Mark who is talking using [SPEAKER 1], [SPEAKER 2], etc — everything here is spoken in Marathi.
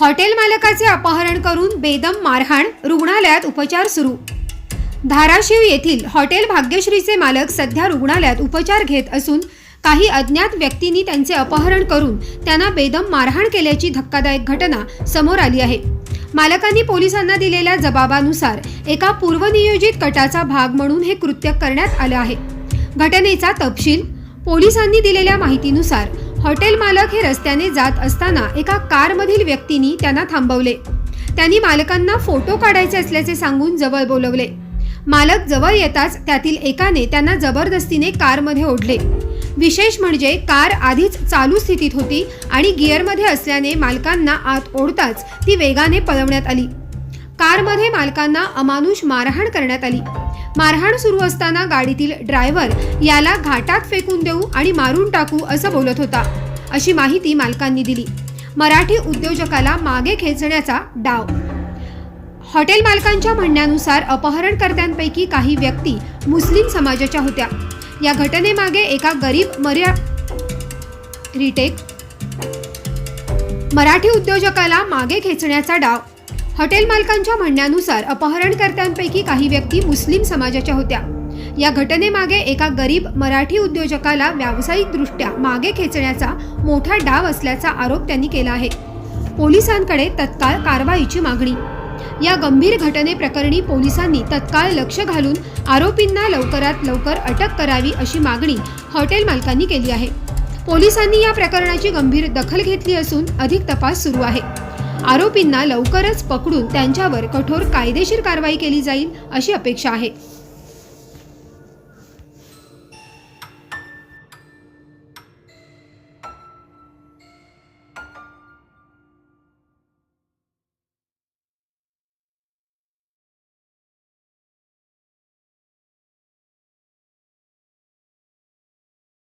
[SPEAKER 1] हॉटेल मालकाचे अपहरण करून बेदम मारहाण रुग्णालयात उपचार सुरू. धाराशिव येथील हॉटेल भाग्यश्रीचे मालक सध्या रुग्णालयात उपचार घेत असून काही अज्ञात व्यक्तींनी त्यांचे अपहरण करून त्यांना बेदम मारहाण केल्याची धक्कादायक घटना समोर आली आहे. मालकांनी पोलिसांना दिलेल्या जबाबानुसार एका पूर्वनियोजित कटाचा भाग म्हणून हे कृत्य करण्यात आलं आहे. घटनेचा तपशील पोलिसांनी दिलेल्या माहितीनुसार हॉटेल मालक हे रस्त्याने जात असताना एका कारमधील व्यक्तींनी त्यांना थांबवले. त्यांनी मालकांना फोटो काढायचे असल्याचे सांगून जवळ बोलवले. मालक जवळ येताच त्यातील एकाने त्यांना जबरदस्तीने कारमध्ये ओढले. विशेष म्हणजे कार आधीच चालू स्थितीत होती आणि गिअरमध्ये असल्याने मालकांना आत ओढताच ती वेगाने पळवण्यात आली. कारमध्ये मालकांना अमानुष मारहाण करण्यात आली. मारहाण सुरू असताना गाडीतील ड्रायव्हर याला घाटात फेकून देऊ आणि मारून टाकू असं बोलत होता. अशी माहिती मालकांनी दिली. मराठी उद्योजकाला मागे खेचण्याचा डाव. हॉटेल मालकांच्या म्हणण्यानुसार अपहरणकर्त्यांपैकी काही व्यक्ती मुस्लिम समाजाच्या होत्या. या घटनेमागे एका गरीब मर्या रिटेक मराठी उद्योजकाला मागे खेचण्याचा डाव. हॉटेल मालकांच्या म्हणण्यानुसार अपहरणकर्त्यांपैकी काही व्यक्ती मुस्लिम समाजाच्या होत्या. या घटनेमागे एका गरीब मराठी उद्योजकाला व्यावसायिकदृष्ट्या मागे खेचण्याचा मोठा डाव असल्याचा आरोप त्यांनी केला आहे. पोलिसांकडे तत्काळ कारवाईची मागणी. या गंभीर घटनेप्रकरणी पोलिसांनी तत्काळ लक्ष घालून आरोपींना लवकरात लवकर अटक करावी अशी मागणी हॉटेल मालकांनी केली आहे. पोलिसांनी या प्रकरणाची गंभीर दखल घेतली असून अधिक तपास सुरू आहे. आरोपींना लवकरच पकडून त्यांच्यावर कठोर कायदेशीर कारवाई केली जाईल अशी अपेक्षा आहे.